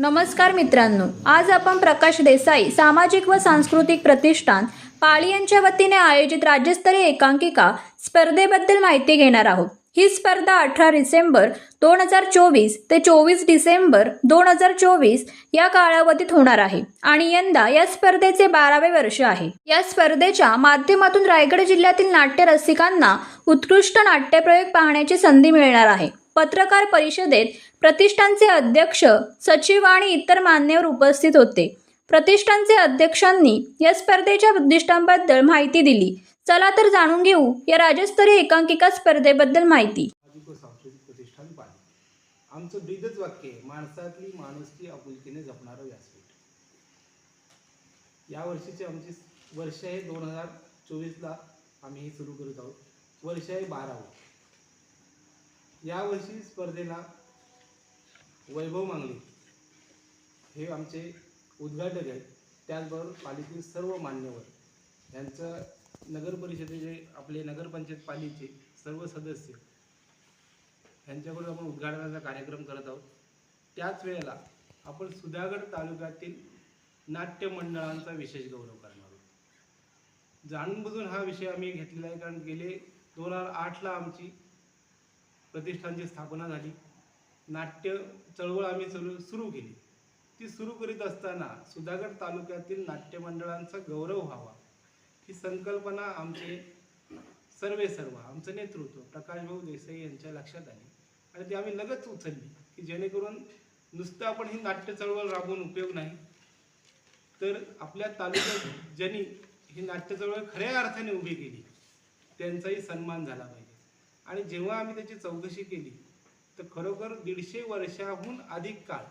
नमस्कार मित्रांनो आज आपण प्रकाश देसाई सामाजिक व सांस्कृतिक प्रतिष्ठान पाळी यांच्या वतीने आयोजित राज्यस्तरीय एकांकिका स्पर्धेबद्दल माहिती घेणार आहोत. ही स्पर्धा अठरा डिसेंबर दोन हजार चोवीस ते चोवीस डिसेंबर दोन हजार चोवीस या कालावधीत होणार आहे आणि यंदा या स्पर्धेचे बारावे वर्ष आहे. या स्पर्धेच्या माध्यमातून रायगड जिल्ह्यातील नाट्य रसिकांना उत्कृष्ट नाट्यप्रयोग पाहण्याची संधी मिळणार आहे. पत्रकार परिषदेत प्रतिष्ठानचे अध्यक्ष सचिव आणि इतर मान्यवर उपस्थित होते. प्रतिष्ठानचे अध्यक्षांनी या स्पर्धेच्या उद्दिष्टांबद्दल माहिती दिली. चला तर जाणून घेऊ या राज्यस्तरीय एकांकिका स्पर्धेबद्दल माहिती. सांस्कृतिक प्रतिष्ठान आमचं ब्रीदच वाक्य आहे माणसातली माणुसकी आपुलकीने जपणारं व्यासपीठ. या वर्षीचे आमची वर्ष आहे दोन हजार चोवीसला आम्ही हे सुरू करत आहोत. वर्ष आहे बारावं. यावर्षी स्पर्धेला वैभव मांगले हे आमचे उद्घाटक आहेत. त्याचबरोबर पालिकेतील सर्व मान्यवर यांचं नगर परिषदेचे आपले नगरपंचायत पालिकेचे सर्व सदस्य यांच्याकडून आपण उद्घाटनाचा कार्यक्रम करत आहोत. त्याच वेळेला आपण सुधागड तालुक्यातील नाट्य मंडळांचा विशेष गौरव करणार आहोत. जाणून बुजून हा विषय आम्ही घेतलेला आहे कारण गेले दोन हजार आठला आमची प्रतिष्ठानची स्थापना झाली. नाट्य चळवळ आम्ही सुरू सुरू केली. ती सुरू करीत असताना सुधागड तालुक्यातील नाट्यमंडळांचा गौरव व्हावा. ही संकल्पना आमचे सर्वे सर्व आमचं नेतृत्व प्रकाशभाऊ देसाई यांच्या लक्षात आली. आणि ती आम्ही लगेच उचलली की जेणेकरून नुसतं आपण ही नाट्य चळवळ राबवून उपयोग नाही तर आपल्या तालुक्यात ज्यांनी ही नाट्य चळवळ खऱ्या अर्थाने उभी केली त्यांचाही सन्मान झाला पाहिजे. आणि जेव्हा आम्ही त्याची चौकशी केली तर खरोखर दीडशे वर्षाहून अधिक काळ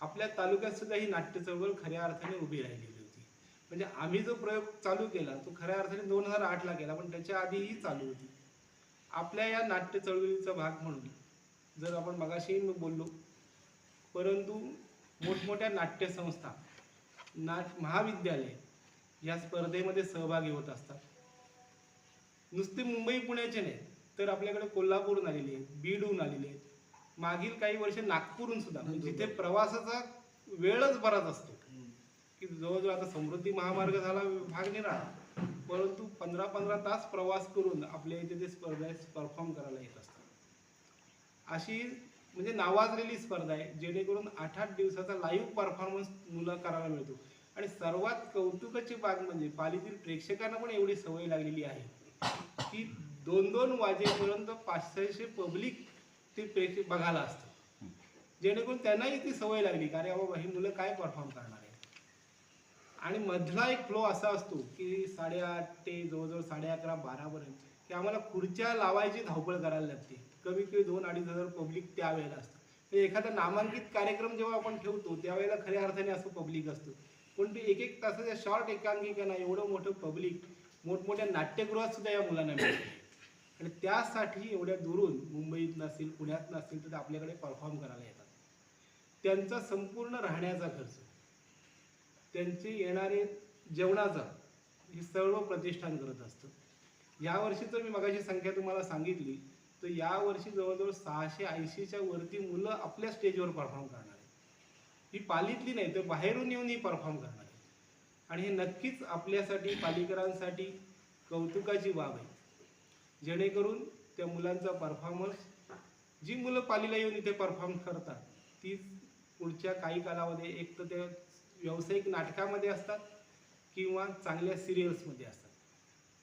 आपल्या तालुक्यात सुद्धा ही नाट्य चळवळ खऱ्या अर्थाने उभी राहिलेली होती. म्हणजे आम्ही जो प्रयोग चालू केला तो खऱ्या अर्थाने दोन हजार आठला केला पण त्याच्या आधीही चालू होती. आपल्या या नाट्य चळवळीचा भाग म्हणून जर आपण मगाशीही मी बोललो परंतु मोठमोठ्या नाट्यसंस्था नाट महाविद्यालय या स्पर्धेमध्ये सहभागी होत असतात. नुसते मुंबई पुण्याचे नाही तर आपल्याकडे कोल्हापूरहून आलेले आहेत बीडहून आलेले आहेत. मागील काही वर्ष नागपूरहून सुद्धा म्हणजे जिथे प्रवासाचा वेळच बराच असतो. की जवळजवळ आता समृद्धी महामार्ग झाला भाग निराळा परंतु पंधरा पंधरा तास प्रवास करून आपल्या इथे ते स्पर्धा परफॉर्म करायला येत असतात. अशी म्हणजे नावाजलेली स्पर्धा आहे जेणेकरून आठ आठ दिवसाचा लाईव्ह परफॉर्मन्स मुलं करायला मिळतो. आणि सर्वात कौतुकाची बाब म्हणजे पालीतील प्रेक्षकांना पण एवढी सवय लागलेली आहे. की दोन दोन वाजेपर्यंत पाचशेशे पब्लिक ते प्रेक्षक बघायला असतं. जेणेकरून त्यांनाही ती सवय लागली कारण अरे बाबा ही मुलं काय परफॉर्म करणार आहे आणि मधला एक फ्लो असा असतो की साडेआठ ते जवळजवळ साडे अकरा बारापर्यंत की आम्हाला खुर्च्या लावायची धावपळ करायला लागते. कमी कमी दोन अडीच हजार पब्लिक त्यावेळेला असतं. म्हणजे एखादा नामांकित कार्यक्रम जेव्हा आपण ठेवतो त्यावेळेला खऱ्या अर्थाने असं पब्लिक असतं. पण ते एक एक तासाच्या शॉर्ट एकांकिकांना एवढं मोठं पब्लिक मोठमोठ्या नाट्यगृहात सुद्धा या मुलांना मिळते आणि त्यासाठी एवढ्या दुरून मुंबईत नसेल पुण्यात नसेल तर ते आपल्याकडे परफॉर्म करायला येतात. त्यांचा संपूर्ण राहण्याचा खर्च त्यांचे येणारे जेवणाचा हे सर्व प्रतिष्ठान करत असतं. यावर्षी जर मी मगाची संख्या तुम्हाला सांगितली तर यावर्षी जवळजवळ सहाशे ऐंशीच्या वरती मुलं आपल्या स्टेजवर परफॉर्म करणार आहेत. ही पालीतली नाही तर बाहेरून येऊन ही परफॉर्म करणार आणि हे नक्कीच आपल्यासाठी पालिकरांसाठी कौतुकाची बाब आहे. जेणेकरून त्या मुलांचा परफॉर्मन्स जी मुलं पालीला येऊन इथे परफॉर्म करतात तीच पुढच्या काही कालामध्ये एक तर ते व्यावसायिक नाटकामध्ये असतात किंवा चांगल्या सिरियल्समध्ये असतात.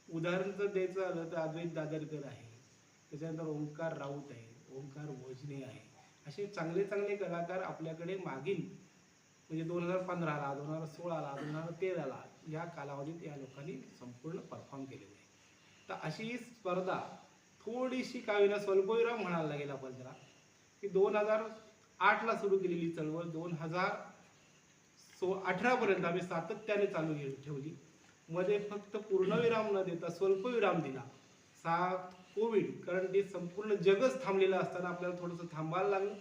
उदाहरण जर द्यायचं झालं तर अद्वैत दादरकर आहे त्याच्यानंतर ओंकार राऊत आहे ओंकार भोजने आहे. असे चांगले चांगले कलाकार आपल्याकडे मागील म्हणजे दोन हजार पंधराला दोन हजार सोळाला दोन हजार तेराला या कालावधीत या लोकांनी संपूर्ण परफॉर्म केलेले आहे तर अशी ही स्पर्धा थोडीशी काविना स्वल्पविराम म्हणायला लागेल आपण त्याला की दोन हजार आठला सुरू केलेली चळवळ दोन हजार सो अठरापर्यंत आम्ही सातत्याने चालू घे ठेवली. मध्ये फक्त पूर्णविराम न देता स्वल्पविराम दिला. सा कोविड कारण ते संपूर्ण जगच थांबलेलं असताना आपल्याला थोडंसं थांबायला लागलं.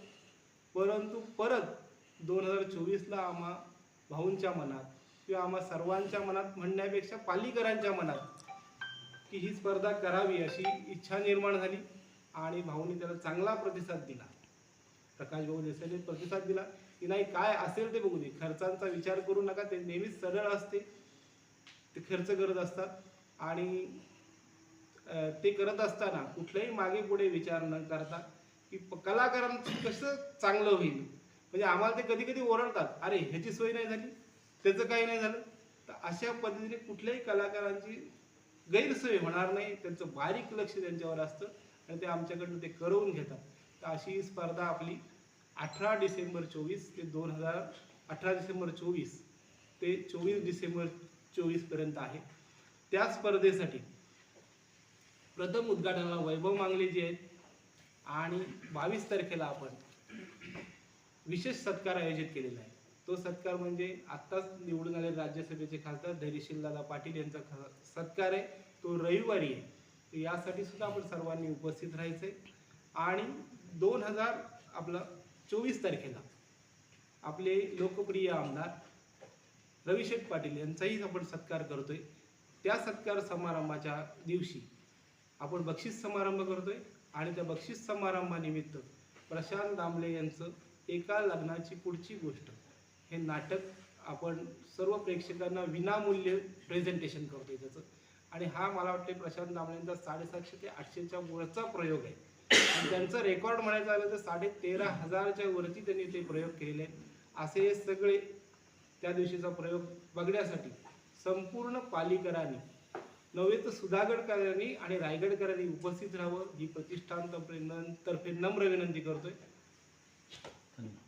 परंतु परत दोन हजार चोवीसला आम्हा भाऊंच्या मनात किंवा आम्हा सर्वांच्या मनात म्हणण्यापेक्षा पालीकरांच्या मनात की ही स्पर्धा करावी अशी इच्छा निर्माण झाली आणि भाऊनी त्याला चांगला प्रतिसाद दिला. प्रकाश भाऊ देसाईने प्रतिसाद दिला की नाही काय असेल ते बघू दे. खर्चांचा विचार करू नका ते नेहमीच सरळ असते. ते खर्च करत असतात आणि ते करत असताना कुठल्याही मागे पुढे विचार न करता की प- कलाकारांचं कसं चांगलं होईल? म्हणजे आम्हाला ते कधी कधी ओरडतात. अरे ह्याची सोय नाही झाली. त्याचं काही नाही झालं. तर अशा पद्धतीने कुठल्याही कलाकारांची गैरसोय होणार नाही. त्यांचं बारीक लक्ष त्यांच्यावर असतं आणि ते आमच्याकडनं ते करवून घेतात. तर अशी ही स्पर्धा आपली अठरा डिसेंबर चोवीस ते दोन हजार अठरा डिसेंबर चोवीस ते चोवीस डिसेंबर चोवीसपर्यंत आहे. त्या स्पर्धेसाठी प्रथम उद्घाटनाला वैभव मांगले जे आहेत. आणि बावीस तारखेला आपण विशेष सत्कार आयोजित केलेला आहे. तो सत्कार म्हणजे आत्ताच निवडून आले राज्यसभेचे खासदार धैर्यशील दादा पाटील यांचा सत्कार आहे. तो रविवारी आहे. तर यासाठी सुद्धा आपण सर्वांनी उपस्थित राहायचंय. आणि दोन हजार आपलं चोवीस तारखेला आपले लोकप्रिय आमदार रविशेठ पाटील यांचाही आपण सत्कार करतोय. त्या सत्कार समारंभाच्या दिवशी आपण बक्षीस समारंभ करतोय. आणि त्या बक्षीस समारंभानिमित्त प्रशांत दामले यांचं एका लग्नाची पुढची गोष्ट. हे नाटक आपण सर्व प्रेक्षकांना विनामूल्य प्रेझेंटेशन करतो आहे त्याचं. आणि हा मला वाटते प्रशांत दामलेंचा साडेसातशे ते आठशेच्या वरचा प्रयोग आहे. आणि त्यांचं रेकॉर्ड म्हणायचं झालं तर साडे तेरा हजारच्या वरती त्यांनी ते प्रयोग केलेले आहेत. असे हे सगळे त्या दिवशीचा प्रयोग बघण्यासाठी संपूर्ण पालिकरांनी नव्हे तर सुधागडकरांनी आणि रायगडकरांनी उपस्थित राहावं ही प्रतिष्ठान तर्फे नम्र विनंती करतोय. धन्यवाद